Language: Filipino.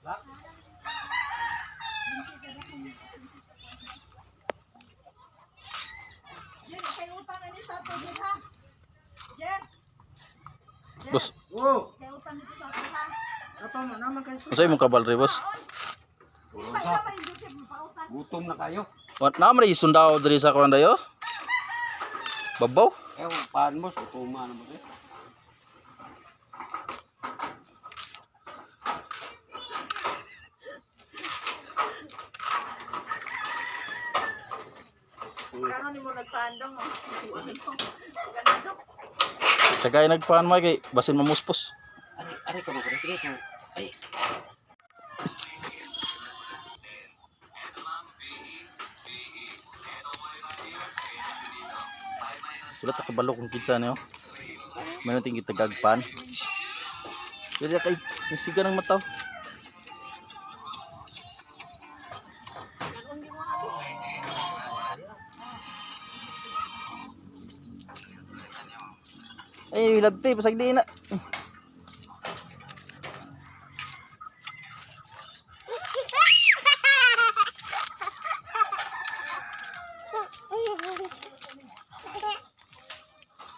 Boss, Oh, nito sa imong kabalri boss? Gutom na kayo. Wa na man isundaw diri sa kuan dayo. Babaw. Eh, paan mo, sutuma na mo eh. Karon ni mo oh. Ganado. Sagay nagpaan mo kay basin mamuspos. Ari, ari ka mo, ari, ari ka. Ay, Sila ta kabalo kung kinsa niyo. May nating gitagagpan. Dili kay nisiga ng mataw. Ay, hilabti, eh. pasagdi na.